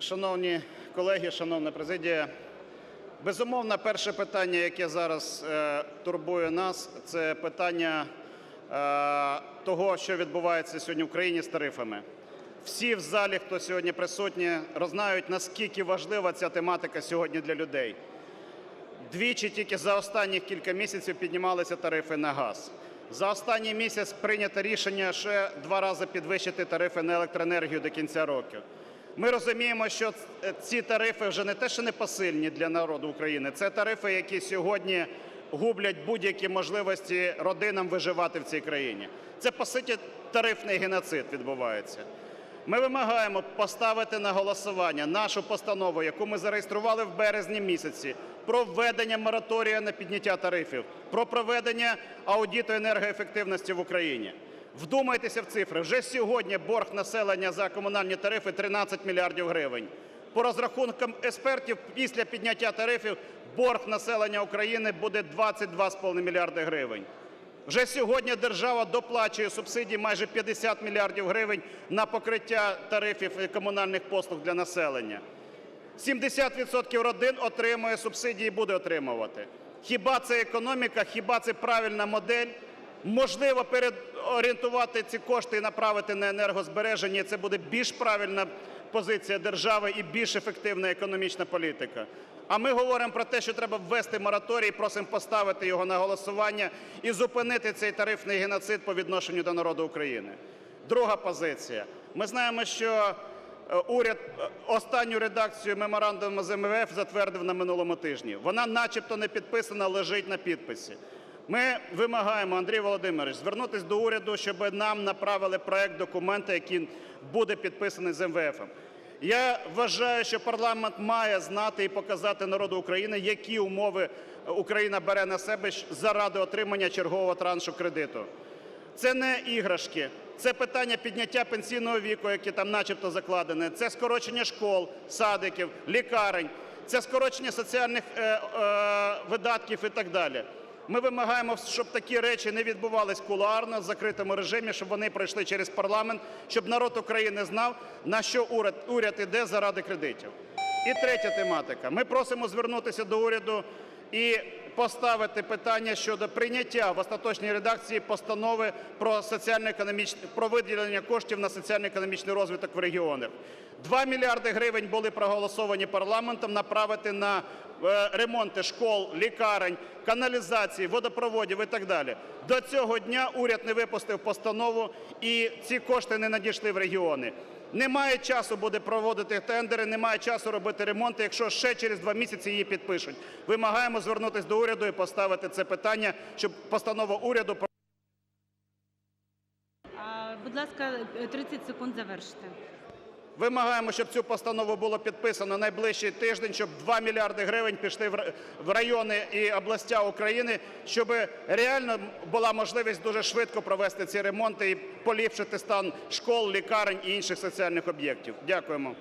Шановні колеги, шановна президія, безумовно, перше питання, яке зараз е, турбує нас, це питання е, того, що відбувається сьогодні в країні з тарифами. Всі в залі, хто сьогодні присутні, рознають, наскільки важлива ця тематика сьогодні для людей. Двічі тільки за останні кілька місяців піднімалися тарифи на газ. За останній місяць прийнято рішення ще два рази підвищити тарифи на електроенергію до кінця року. Ми розуміємо, що ці тарифи вже не те, що не посильні для народу України, це тарифи, які сьогодні гублять будь-які можливості родинам виживати в цій країні. Це, по суті, тарифний геноцид відбувається. Ми вимагаємо поставити на голосування нашу постанову, яку ми зареєстрували в березні місяці, про введення мораторію на підняття тарифів, про проведення аудиту енергоефективності в Україні. Вдумайтеся в цифри. Вже сьогодні борг населення за комунальні тарифи 13 мільярдів гривень. По розрахункам експертів, після підняття тарифів борг населення України буде 22,5 мільярди гривень. Вже сьогодні держава доплачує субсидії майже 50 мільярдів гривень на покриття тарифів і комунальних послуг для населення. 70% родин отримує субсидії і буде отримувати. Хіба це економіка, хіба це правильна модель? Можливо, переорієнтувати ці кошти і направити на енергозбереження, це буде більш правильна позиція держави і більш ефективна економічна політика. А ми говоримо про те, що треба ввести мораторій, просимо поставити його на голосування і зупинити цей тарифний геноцид по відношенню до народу України. Друга позиція. Ми знаємо, що е, уряд е, останню редакцію меморандуму з МВФ затвердив на минулому тижні. Вона начебто не підписана, лежить на підписі. Ми вимагаємо, Андрій Володимирович, звернутися до уряду, щоб нам направили проект документа, який буде підписаний з МВФ. Я вважаю, що парламент має знати і показати народу України, які умови Україна бере на себе заради отримання чергового траншу кредиту. Це не іграшки, це питання підняття пенсійного віку, яке там начебто закладене, це скорочення школ, садиків, лікарень, це скорочення соціальних е, е, видатків і так далі. Ми вимагаємо, щоб такі речі не відбувались кулуарно, в закритому режимі, щоб вони пройшли через парламент, щоб народ України знав, на що уряд, уряд іде заради кредитів. І третя тематика. Ми просимо звернутися до уряду і поставити питання щодо прийняття в остаточній редакції постанови про про виділення коштів на соціально-економічний розвиток в регіонах. 2 мільярди гривень були проголосовані парламентом направити на ремонти школ, лікарень, каналізації, водопроводів і так далі. До цього дня уряд не випустив постанову, і ці кошти не надійшли в регіони. Немає часу буде проводити тендери, немає часу робити ремонти, якщо ще через два місяці її підпишуть. Вимагаємо звернутися до уряду і поставити це питання, щоб постанова уряду Будь ласка, 30 секунд завершити. Вимагаємо, щоб цю постанову було підписано найближчий тиждень, щоб 2 мільярди гривень пішли в райони і областя України, щоб реально була можливість дуже швидко провести ці ремонти і поліпшити стан школ, лікарень і інших соціальних об'єктів. Дякуємо.